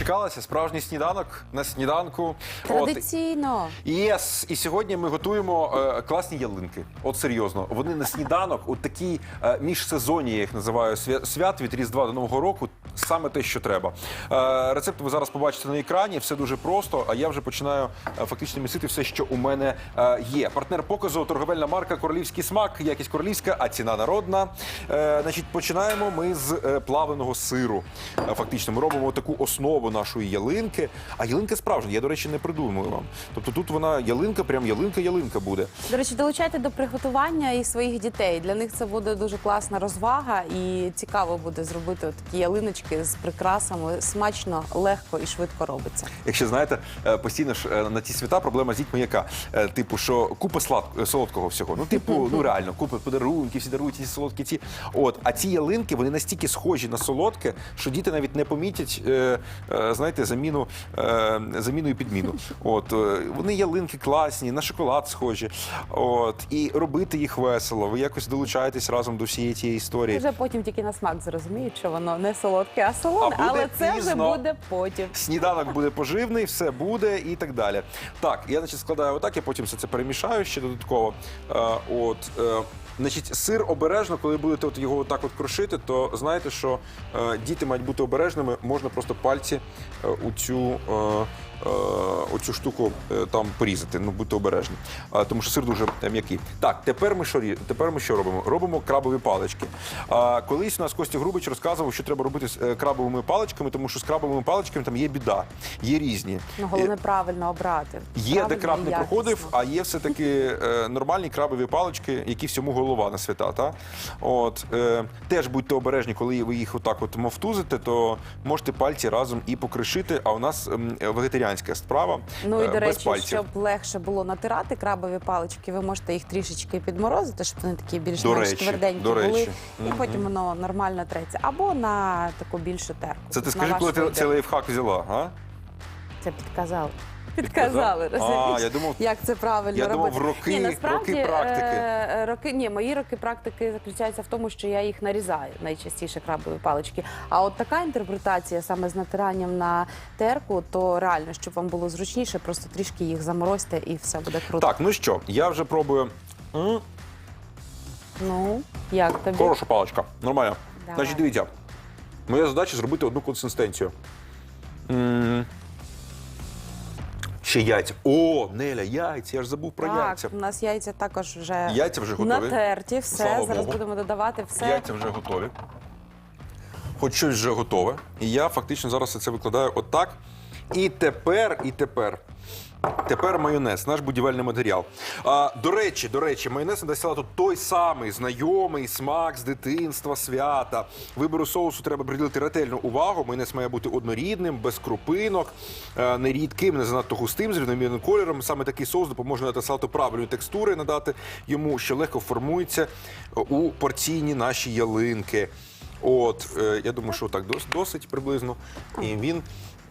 Чекалася справжній сніданок на сніданку. От, Традиційно. Єс, і сьогодні ми готуємо е, класні ялинки. От серйозно, вони на сніданок, у такій е, міжсезонні, я їх називаю свят від Різдва до Нового року. Саме те, що треба. Е, рецепт ви зараз побачите на екрані. Все дуже просто. А я вже починаю е, фактично місити все, що у мене е, є. Партнер показу торговельна марка Королівський смак, якість королівська, а ціна народна. Значить, починаємо ми з плавленого сиру. Фактично, ми робимо таку основу нашої ялинки. А ялинка справжня. Я, до речі, не придумую вам. Тобто тут вона ялинка, прям ялинка-ялинка буде. До речі, долучайте до приготування і своїх дітей. Для них це буде дуже класна розвага, і цікаво буде зробити такі ялиночки з прикрасами. Смачно, легко і швидко робиться. Якщо знаєте, е, постійно ж е, на ті свята проблема з дітьми яка? Е, Типу, що купа солодкого всього. Ну, типу, ну реально, купа подарунків, всі дарують ці солодкі ці. От, а ці ялинки вони настільки схожі на солодке, що діти навіть не помітять, е, е, знаєте, заміну, е, заміну і підміну. От е, вони ялинки класні, на шоколад схожі. От і робити їх весело. Ви якось долучаєтесь разом до всієї тієї історії. Вже потім тільки на смак зрозуміють, що воно не солодке, а солоне, А буде але це вже пізно. буде потім. Сніданок буде поживний, все буде і так далі. Так, я значить, складаю отак, я потім все це перемішаю ще додатково. Е, от, е, значить, сир обережно, коли будете от його отак от крушити, то знаєте, що е, діти мають бути обережними, можна просто пальці е, у цю. Е, е, Оцю штуку е, там порізати, ну будьте обережні, тому що сир дуже е, м'який. Так, тепер ми що рі- тепер ми що робимо? Робимо крабові палички. Колись у нас Костя Грубич розказував, що треба робити з крабовими паличками, тому що з крабовими паличками там є біда, є різні. Ну, головне правильно обрати. Є де краб не якісно. проходив, а є все-таки е, нормальні крабові палички, які всьому голова на свята. Та? От, е, теж будьте обережні, коли ви їх отак от мовтузите, то можете пальці разом і покришити. А у нас вегетаріанська справа Ну і е, до без речі, пальців. щоб легше було натирати крабові палички, ви можете їх трішечки підморозити, щоб вони такі більш-менш речі, тверденькі до були, речі. і потім воно нормально треться. Або на таку більшу терку. Це ти скажи, коли ти цей лайфхак взяла? А? Це підказали. Підказали, А, я думав, Як це правильно я думав, робити? роки- ні, насправді, роки практики. е, е, роки, ні, мої роки практики заключаються в тому, що я їх нарізаю найчастіше крабові палички. А от така інтерпретація саме з натиранням на терку, то реально, щоб вам було зручніше, просто трішки їх заморозьте і все буде круто. Так, ну що, я вже пробую. М, Ну, як тобі? Хороша паличка, нормально. Давай. Значить, дивіться, моя задача зробити одну консистенцію. М, Ще яйця. О, Неля, яйця, я ж забув про так, яйця. у нас яйця також вже Яйця вже готові. натерті, все. Слава Зараз Богу. будемо додавати все. Яйця вже готові. Хоч щось вже готове. І я фактично зараз це викладаю отак. І тепер, і тепер. Тепер майонез, наш будівельний матеріал. А, до речі, до речі, майонез надасть салату той самий знайомий смак з дитинства, свята. Вибору соусу треба приділити ретельну увагу. Майонез має бути однорідним, без крупинок, е, не занадто густим, з рівномірним кольором. Саме такий соус допоможе надати салату правильної текстури, надати йому, що легко формується у порційні наші ялинки. От, е, я думаю, що так дос- досить приблизно. І він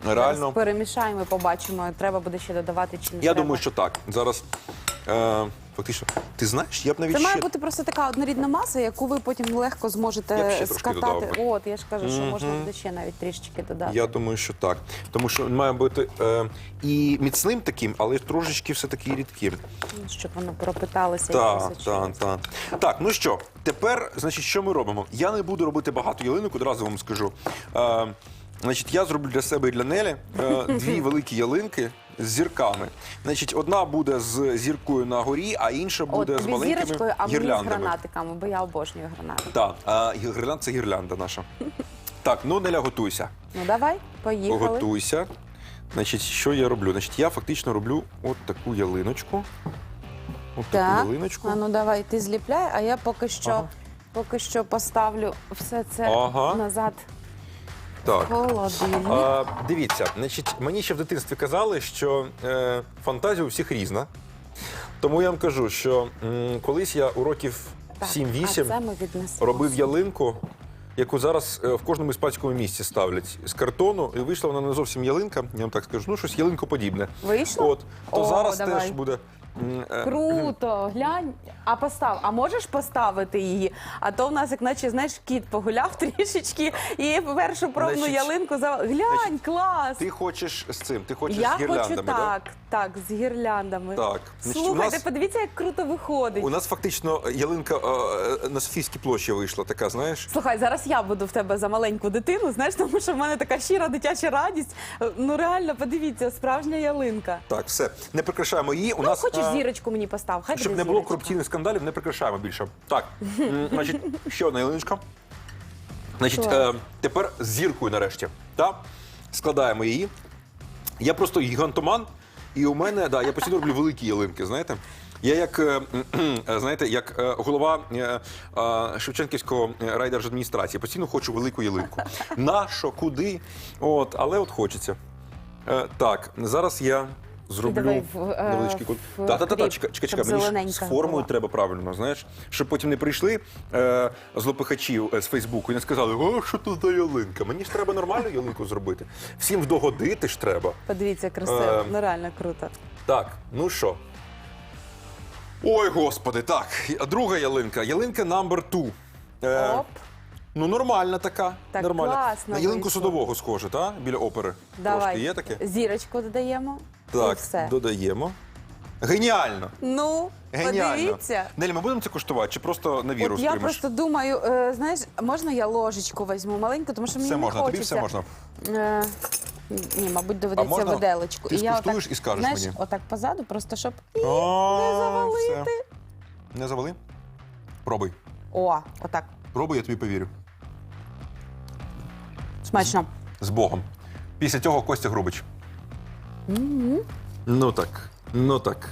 реально. Зараз перемішаємо, і побачимо, треба буде ще додавати чи не Я треба. думаю, що так. Зараз е, фактично. Ти знаєш, я б навіть Це має ще... бути просто така однорідна маса, яку ви потім легко Я б зможете трошки додав скатати. би. От, я ж кажу, що можна буде ще навіть трішечки додати. Я думаю, що так. Тому що він має бути е, і міцним таким, але трошечки все-таки рідким. Щоб воно пропиталося Так, так, так. Так, ну що, тепер, значить, що ми робимо? Я не буду робити багато ялинок, одразу вам скажу. Е, значить, я зроблю для себе і для Нелі е, дві великі ялинки з зірками. Значить, одна буде з зіркою на горі, а інша От буде з тобі маленькими зірочкою, а мені з гірляндами. гранатиками, бо я обожнюю гранати. Так, а гірлянда це гірлянда наша. Так, ну Неля, готуйся. Ну давай, поїхали. Готуйся. Значить, що я роблю? Значить, я фактично роблю от таку ялиночку. От таку ялиночку. а ну давай, ти зліпляй, а я поки що, Ага. поки що поставлю все це Ага. назад Так. холодильник. А, дивіться, значить, мені ще в дитинстві казали, що е, фантазія у всіх різна. Тому я вам кажу, що м, колись я у років Так, 7-8 ми віднесемо робив ялинку, яку зараз е, в кожному іспанському місці ставлять з картону, і вийшла вона не зовсім ялинка, я вам так скажу, ну щось ялинкоподібне. Вийшло? От, то О, зараз давай. теж буде Круто, глянь. А постав, а можеш поставити її? А то в нас, як наче, знаєш, кіт погуляв трішечки і першу пробну Значить, ялинку за глянь, значить, клас. Ти хочеш з цим, ти хочеш Я з гірляндами, хочу да? так, так, з гірляндами. Так. Значить, у Слухайте, нас- подивіться, як круто виходить. У нас фактично ялинка е, е, на Софійській площі вийшла, така, знаєш. Слухай, зараз я буду в тебе за маленьку дитину, знаєш, тому що в мене така щира дитяча радість. Е, Ну реально, подивіться, справжня ялинка. Так, все. Не прикрашаємо її. У Ну, нас, хочеш е, зірочку мені постав, хай Щоб буде не було зірочка. корупційних скандалів, не прикрашаємо більше. Так, м, значить, ще одна ялиночка. Значить, е, тепер з зіркою нарешті. Так? Складаємо її. Я просто гігантоман, і у мене, да, я постійно роблю великі ялинки, знаєте. Я як, е, е, знаєте, як е, голова е, е, Шевченківського райдержадміністрації постійно хочу велику ялинку. На що, куди? От, але от хочеться. Е, так, зараз я зроблю Давай в, е, невеличкий кут. в Та, та, та, та, кріп, чекай, чекай, щоб чекай. Мені ж зелененька з формою була. треба правильно, знаєш, щоб потім не прийшли е, злопихачі е, з Фейсбуку і не сказали, о, що тут за ялинка. Мені ж треба нормальну ялинку зробити. Всім вдогодити ж треба. Подивіться, красиво, Е, ну реально круто. Так, ну що? Ой, господи, так. Друга ялинка. Ялинка number two. Е, Оп, Ну, нормальна така. Так нормальна. класно На ялинку вийшло. садового схоже, так? Біля опери. давай. Трошки є таке? Зірочку додаємо. І Так, все. додаємо. Геніально! Ну, Геніально. подивіться. Нелі, ми будемо це куштувати чи просто на віру От я сприймеш? просто думаю, е, знаєш, можна я ложечку візьму маленьку, тому що мені Все не можна, тобі хочеться. все можна. Е, ні, мабуть, доведеться можна? виделечку. Ти скуштуєш і скажеш знаєш, мені? отак позаду, просто щоб і О, не завалити. все. Не завали? Пробуй. О, отак. Пробуй, я тобі повірю. Смачно. З Богом. Після цього Костя Грубич. Ну так. Ну так.